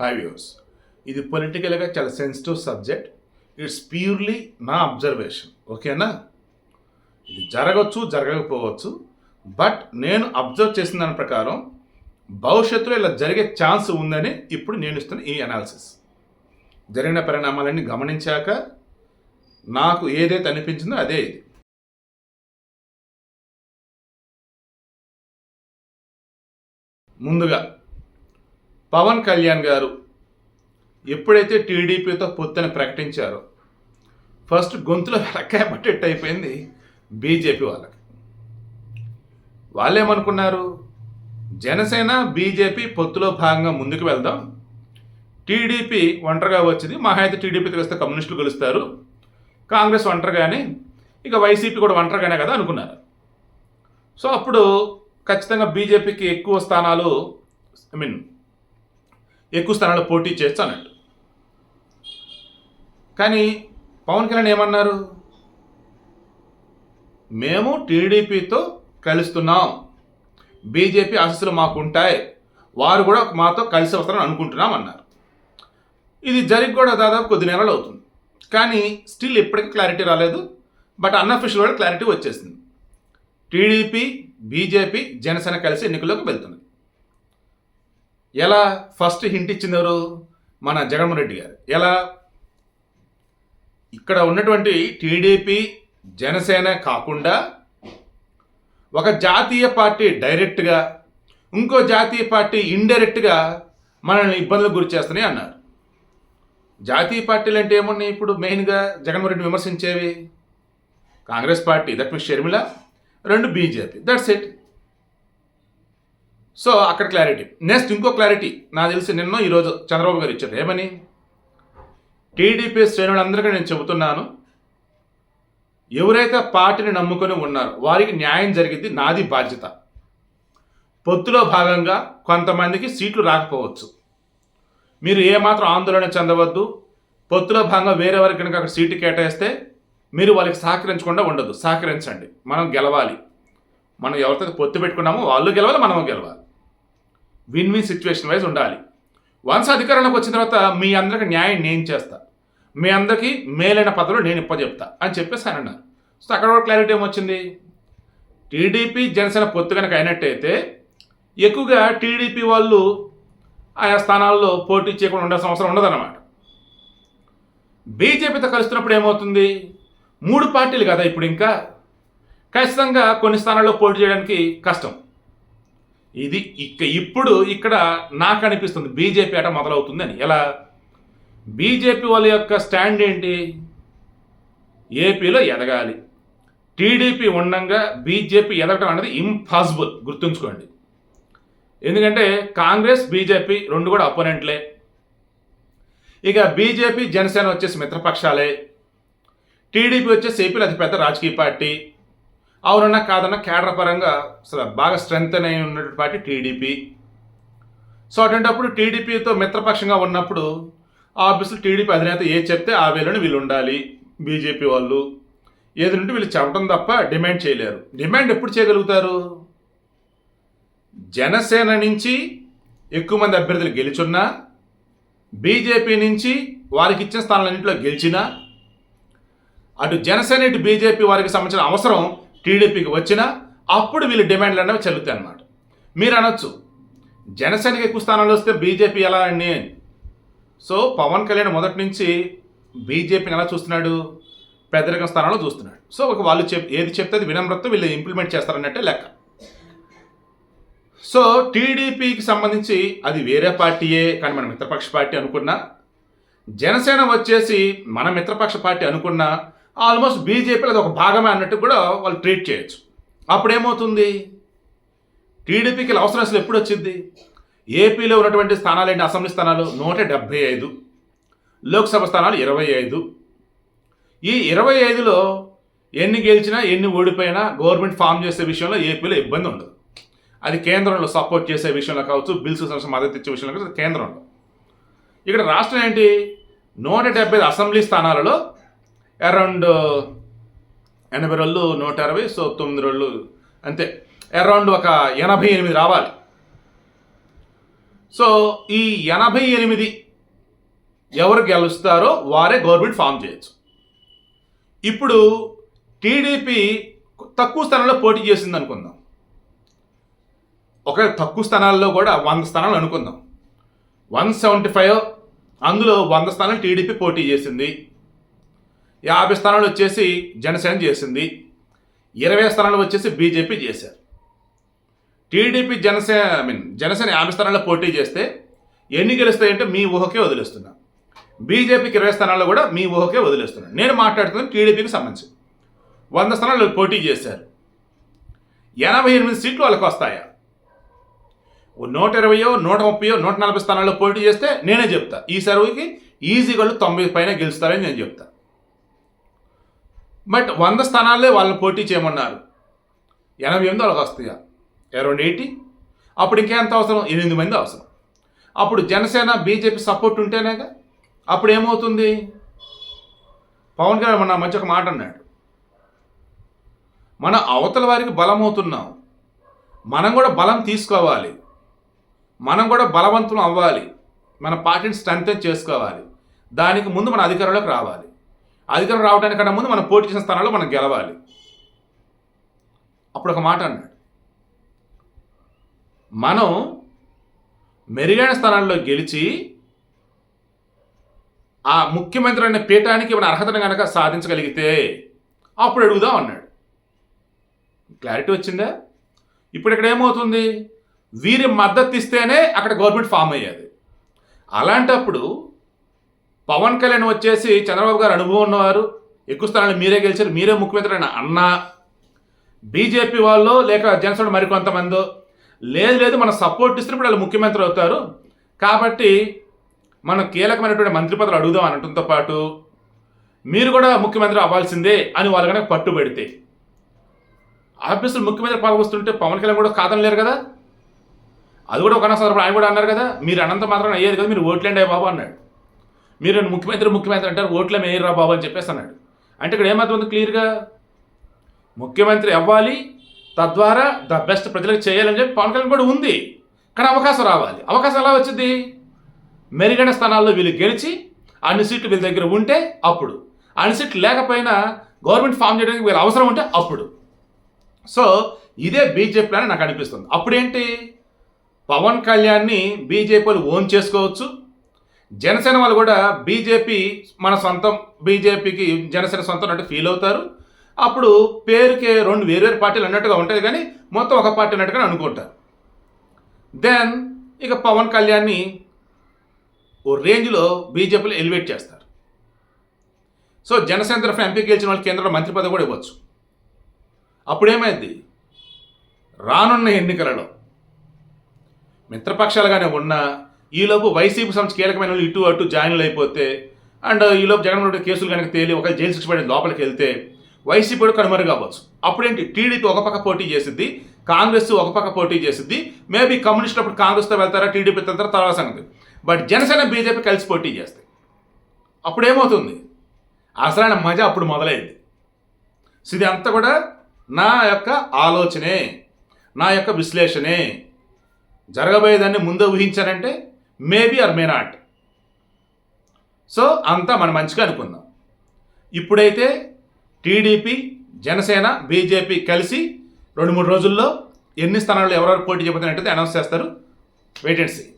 Hi views ఇది పొలిటికల్గా చాలా సెన్సిటివ్ సబ్జెక్ట్ ఇట్స్ ప్యూర్లీ నా అబ్జర్వేషన్ ఓకేనా ఇది జరగచ్చు జరగకపోవచ్చు. బట్ నేను అబ్జర్వ్ చేసిన దాని ప్రకారం భవిష్యత్తులో ఇలా జరిగే ఛాన్స్ ఉందని ఇప్పుడు నేను ఇస్తున్న ఈ అనాలిసిస్ జరిగిన పరిణామాలన్నీ గమనించాక నాకు ఏదైతే అనిపించిందో అదే ఇది. ముందుగా పవన్ కళ్యాణ్ గారు ఎప్పుడైతే టీడీపీతో పొత్తుని ప్రకటించారో ఫస్ట్ గొంతులో వెలక్కాయ పట్టేట్టు అయిపోయింది బీజేపీ వాళ్ళకి. వాళ్ళేమనుకున్నారు? జనసేన బీజేపీ పొత్తులో భాగంగా ముందుకు వెళ్దాం. టీడీపీ ఒంటరిగా వచ్చింది. మహా అయితే టీడీపీతో వస్తే కమ్యూనిస్టులు గెలుస్తారు. కాంగ్రెస్ ఒంటరిగానే ఇక వైసీపీ కూడా ఒంటరిగానే కదా అనుకున్నారు. సో అప్పుడు ఖచ్చితంగా బీజేపీకి ఎక్కువ స్థానాలు ఐ మీన్ ఎక్కువ స్థానాలు పోటీ చేయొచ్చు అన్నట్టు. కానీ పవన్ కళ్యాణ్ ఏమన్నారు? మేము టీడీపీతో కలుస్తున్నాం. బీజేపీ ఆశస్సులు మాకు ఉంటాయి వారు కూడా మాతో కలిసి వస్తారని అనుకుంటున్నాం అన్నారు. ఇది జరిగి కూడా దాదాపు కొద్ది నెలలు అవుతుంది. కానీ స్టిల్ ఇప్పటికీ క్లారిటీ రాలేదు. బట్ అన్అఫిషియల్ కూడా క్లారిటీ వచ్చేసింది. టీడీపీ బీజేపీ జనసేన కలిసి ఎన్నికల్లోకి వెళ్తుంది ఎలా ఫస్ట్ హింట్ ఇచ్చింది ఎవరు? మన జగన్మోహన్ రెడ్డి గారు. ఎలా? ఇక్కడ ఉన్నటువంటి టీడీపీ జనసేన కాకుండా ఒక జాతీయ పార్టీ డైరెక్ట్గా ఇంకో జాతీయ పార్టీ ఇండైరెక్ట్గా మనల్ని ఇబ్బందులకు గురి చేస్తున్నాయి అన్నారు. జాతీయ పార్టీలు అంటే ఏమున్నాయి ఇప్పుడు మెయిన్గా Jaganmohan Reddy విమర్శించేవి? Congress party that means Sharmila రెండు బీజేపీ దట్స్ ఇట్. సో అక్కడ క్లారిటీ నెక్స్ట్ ఇంకో క్లారిటీ నాకు తెలిసి నిన్న ఈరోజు చంద్రబాబు గారు ఇచ్చారు. ఏమని? టీడీపీ శ్రేణులందరికీ నేను చెబుతున్నాను. ఎవరైతే పార్టీని నమ్ముకొని ఉన్నారో వారికి న్యాయం జరిగింది. నాది బాధ్యత. పొత్తులో భాగంగా కొంతమందికి సీట్లు రాకపోవచ్చు. మీరు ఏమాత్రం ఆందోళన చెందవద్దు. పొత్తులో భాగంగా వేరే వారికి కనుక అక్కడ సీటు కేటాయిస్తే మీరు వాళ్ళకి సహకరించకుండా ఉండదు సహకరించండి. మనం గెలవాలి. మనం ఎవరితో పొత్తు పెట్టుకున్నామో వాళ్ళు గెలవాలి మనము గెలవాలి. విన్ విన్ సిచ్యువేషన్ వైజ్ ఉండాలి. వన్స్ అధికారంలోకి వచ్చిన తర్వాత మీ అందరికి న్యాయం నేను చేస్తా. మీ అందరికీ మేలైన పదవులు నేను ఇప్పచెప్తా అని చెప్పేసి ఆయన అన్నారు. సో అక్కడ కూడా క్లారిటీ ఏమొచ్చింది? టీడీపీ జనసేన పొత్తు కనుక అయినట్టయితే ఎక్కువగా టీడీపీ వాళ్ళు ఆయా స్థానాల్లో పోటీ చేయకుండా ఉండాల్సిన అవసరం ఉండదన్నమాట. బీజేపీతో కలుస్తున్నప్పుడు ఏమవుతుంది? మూడు పార్టీలు కదా ఇప్పుడు ఇంకా. ఖచ్చితంగా కొన్ని స్థానాల్లో పోటీ చేయడానికి కష్టం. ఇది ఇక ఇప్పుడు ఇక్కడ నాకు అనిపిస్తుంది బీజేపీ ఆట మొదలవుతుందని. ఎలా? బీజేపీ వాళ్ళ యొక్క స్టాండ్ ఏంటి? ఏపీలో ఎదగాలి. టీడీపీ ఉండంగా బీజేపీ ఎదగడం అనేది ఇంపాసిబుల్. గుర్తుంచుకోండి. ఎందుకంటే కాంగ్రెస్ బీజేపీ రెండు కూడా అపోనెంట్లే. ఇక బీజేపీ జనసేన వచ్చేసి మిత్రపక్షాలే. టీడీపీ వచ్చేసి ఏపీలో అతిపెద్ద రాజకీయ పార్టీ. అవునన్నా కాదన్నా కేడర్ పరంగా అసలు బాగా స్ట్రెంగ్త్ అయి ఉన్నటువంటి పార్టీ టీడీపీ. సో అటువంటిప్పుడు టీడీపీతో మిత్రపక్షంగా ఉన్నప్పుడు ఆబ్వియస్లీ టీడీపీ అధినేత ఏ చెప్తే ఆ వేలోనే వీళ్ళు ఉండాలి. బీజేపీ వాళ్ళు ఏది నుండి వీళ్ళు చెప్పడం తప్ప డిమాండ్ చేయలేరు. డిమాండ్ ఎప్పుడు చేయగలుగుతారు? జనసేన నుంచి ఎక్కువ మంది అభ్యర్థులు గెలుచున్నా బీజేపీ నుంచి వారికి ఇచ్చిన స్థానాలన్నింటిలో గెలిచినా అటు జనసేన ఇటు బీజేపీ వారికి సంబంధించిన అవసరం టీడీపీకి వచ్చినా అప్పుడు వీళ్ళు డిమాండ్లు అనేవి చెల్లుతాయి అన్నమాట. మీరు అనొచ్చు. జనసేనకి ఎక్కువ స్థానాలు వస్తే బీజేపీ ఎలా అండి? అని సో పవన్ కళ్యాణ్ మొదటి నుంచి బీజేపీని ఎలా చూస్తున్నాడు? పెద్దరికం స్థానంలో చూస్తున్నాడు. సో ఒక వాళ్ళు చెప్ ఏది చెప్తే అది వినమ్రత వీళ్ళు ఇంప్లిమెంట్ చేస్తారన్నట్టే లెక్క. సో టీడీపీకి సంబంధించి అది వేరే పార్టీయే కానీ మన మిత్రపక్ష పార్టీ అనుకున్నా. జనసేన వచ్చేసి మన మిత్రపక్ష పార్టీ అనుకున్నా ఆల్మోస్ట్ బీజేపీలో అది ఒక భాగమే అన్నట్టు కూడా వాళ్ళు ట్రీట్ చేయొచ్చు. అప్పుడేమవుతుంది? టీడీపీకి అవసరం అసలు ఎప్పుడు వచ్చింది ఏపీలో ఉన్నటువంటి స్థానాలు ఏంటి? అసెంబ్లీ స్థానాలు నూట డెబ్భై ఐదు లోక్సభ స్థానాలు ఇరవై ఐదు. ఈ ఇరవై ఐదులో ఎన్ని గెలిచినా ఎన్ని ఓడిపోయినా గవర్నమెంట్ ఫామ్ చేసే విషయంలో ఏపీలో ఇబ్బంది ఉండదు. అది కేంద్రంలో సపోర్ట్ చేసే విషయంలో కావచ్చు బిల్స్ సంబంధించి మద్దతు ఇచ్చే విషయంలో కావచ్చు కేంద్రంలో. ఇక్కడ రాష్ట్రం ఏంటి? నూట డెబ్బై ఐదు అసెంబ్లీ స్థానాలలో అరౌండ్ ఎనభై రోజులు నూట అరవై సో తొమ్మిది రోజులు అంతే. అరౌండ్ ఒక ఎనభై ఎనిమిది రావాలి. సో ఈ ఎనభై ఎనిమిది ఎవరు గెలుస్తారో వారే గవర్నమెంట్ ఫామ్ చేయొచ్చు. ఇప్పుడు టీడీపీ తక్కువ స్థానంలో పోటీ చేసింది అనుకుందాం. ఒక తక్కువ స్థానాల్లో కూడా వంద స్థానాలు అనుకుందాం. వన్ సెవెంటీ ఫైవ్ అందులో వంద స్థానాలు టీడీపీ పోటీ చేసింది. యాభై స్థానాలు వచ్చేసి జనసేన చేసింది. ఇరవై స్థానాలు వచ్చేసి బీజేపీ చేశారు. TDP Janasena I mean Janasena యాభై స్థానాల్లో పోటీ చేస్తే ఎన్ని గెలుస్తాయంటే మీ ఊహకే వదిలేస్తున్నా. బీజేపీకి ఇరవై స్థానాల్లో కూడా మీ ఊహకే వదిలేస్తున్నాను నేను మాట్లాడుతున్నాను టీడీపీకి సంబంధించి. వంద స్థానాలు పోటీ చేశారు. ఎనభై ఎనిమిది సీట్లు వాళ్ళకి వస్తాయా? నూట ఇరవయో నూట ముప్పయో నూట నలభై స్థానాల్లో పోటీ చేస్తే నేనే చెప్తా. ఈ సర్వీకి ఈజీగా వాళ్ళు తొంభై పైన గెలుస్తారని నేను చెప్తా. బట్ వంద స్థానాలే వాళ్ళని పోటీ చేయమన్నారు. ఎనభై ఎనిమిది వాళ్ళకి వస్తాయా? Around eighty? అప్పుడు ఇంకెంత అవసరం? ఎనిమిది మంది అవసరం. అప్పుడు జనసేన బీజేపీ సపోర్ట్ ఉంటేనేగా? అప్పుడు ఏమవుతుంది? పవన్ కళ్యాణ్ మన మధ్య ఒక మాట అన్నాడు. మన అవతల వారికి బలం అవుతున్నాం మనం కూడా బలం తీసుకోవాలి. మనం కూడా బలవంతులం అవ్వాలి. మన పార్టీని స్ట్రెంగ్ చేసుకోవాలి. దానికి ముందు మన అధికారంలోకి రావాలి. అధికారం రావడానికన్నా ముందు మనం పోటీ చేసిన స్థానాల్లో మనం గెలవాలి. అప్పుడు ఒక మాట అన్నాడు. మనం మెరుగైన స్థానాల్లో గెలిచి ఆ ముఖ్యమంత్రి అనే పీఠానికి మన అర్హతను కనుక సాధించగలిగితే అప్పుడు అడుగుదాం అన్నాడు. క్లారిటీ వచ్చిందా? ఇప్పుడు ఇక్కడ ఏమవుతుంది? వీరి మద్దతు ఇస్తేనే అక్కడ గవర్నమెంట్ ఫామ్ అయ్యేది. అలాంటప్పుడు పవన్ కళ్యాణ్ వచ్చేసి చంద్రబాబు గారు అనుభవం ఉన్నవారు. ఎక్కువ స్థానాలు మీరే గెలిచారు. మీరే ముఖ్యమంత్రి అయిన అన్నా. బీజేపీ వాళ్ళు లేక జనసేన మరికొంతమందో. లేదు లేదు మన సపోర్ట్ ఇస్తే ఇప్పుడు వాళ్ళు ముఖ్యమంత్రి అవుతారు. కాబట్టి మనం కీలకమైనటువంటి మంత్రి పదవులు అడుగుదాం అనటంతో పాటు మీరు కూడా ముఖ్యమంత్రి అవ్వాల్సిందే అని వాళ్ళు కనుక పట్టు పెడితే. ఆఫీసులు ముఖ్యమంత్రి పాల్గొస్తుంటే వస్తుంటే పవన్ కళ్యాణ్ కూడా కాదనలేరు కదా. అది కూడా ఒక సందర్భంలో ఆయన కూడా అన్నారు కదా మీరు అనంత మాత్రం అయ్యేది కదా మీరు ఓట్లేండి బాబు అన్నాడు. మీరు ముఖ్యమంత్రి ముఖ్యమంత్రి అంటారు ఓట్లే మేయరా బాబు అని చెప్పేసి అన్నాడు. అంటే ఇక్కడ ఏమవుతుంది క్లియర్గా? ముఖ్యమంత్రి అవ్వాలి తద్వారా ద బెస్ట్ ప్రజలకు చేయాలని చెప్పి పవన్ కళ్యాణ్ కూడా ఉంది. కానీ అవకాశం రావాలి. అవకాశం ఎలా వచ్చింది? మెరుగైన స్థానాల్లో వీళ్ళు గెలిచి అన్ని సీట్లు వీళ్ళ దగ్గర ఉంటే అప్పుడు. అన్ని సీట్లు లేకపోయినా గవర్నమెంట్ ఫామ్ చేయడానికి వీళ్ళ అవసరం ఉంటే అప్పుడు. సో ఇదే బీజేపీ ప్లాన్ నాకు అనిపిస్తుంది. అప్పుడేంటి? పవన్ కళ్యాణ్ని బీజేపీలు ఓన్ చేసుకోవచ్చు జనసేన వాళ్ళు కూడా బీజేపీ మన సొంతం బీజేపీకి జనసేన సొంతం అంటే ఫీల్ అవుతారు. అప్పుడు పేరుకే రెండు వేరు పార్టీలు అన్నట్టుగా ఉంటుంది కానీ మొత్తం ఒక పార్టీ అన్నట్టుగా అనుకుంటారు. దెన్ ఇక పవన్ కళ్యాణ్ని ఓ రేంజ్లో బీజేపీలో ఎలివేట్ చేస్తారు. సో జనసేన తరఫున ఎంపీ గెలిచిన వాళ్ళకి కేంద్రంలో మంత్రి పదవి కూడా ఇవ్వచ్చు. అప్పుడేమైంది? రానున్న ఎన్నికలలో మిత్రపక్షాలుగానే ఉన్నా ఈలోపు వైసీపీ సంస్థ కీలకమైన వాళ్ళు ఇటు అటు జాయిన్లు అయిపోతే అండ్ ఈలోపు జగన్మోహన్ రెడ్డి కేసులు కనుక తేలి ఒక జైలు శిక్ష పడి లోపలికి వెళ్తే వైసీపీ కూడా కనుమరు కావచ్చు అప్పుడేంటి? టీడీపీ ఒక పక్క పోటీ చేసిద్ది కాంగ్రెస్ ఒక పక్క పోటీ చేసిద్ది మేబీ కమ్యూనిస్టులు అప్పుడు కాంగ్రెస్తో వెళ్తారా టీడీపీ వెళ్తారా తర్వాత సంగతి. బట్ జనసేన బీజేపీ కలిసి పోటీ చేస్తాయి. అప్పుడు ఏమవుతుంది అసలైన మజా అప్పుడు మొదలైంది. సో ఇది అంతా కూడా నా యొక్క ఆలోచనే నా యొక్క విశ్లేషణే. జరగబోయేదాన్ని ముందే ఊహించానంటే maybe or may not so అంతా మనం మంచిగా అనుకుందాం. ఇప్పుడైతే టీడీపీ జనసేన బీజేపీ కలిసి రెండు మూడు రోజుల్లో ఎన్ని స్థానాల్లో ఎవరెవరు పోటీ చేయబోతున్నట్టయితే అనౌన్స్ చేస్తారు. వెయిటెన్సీ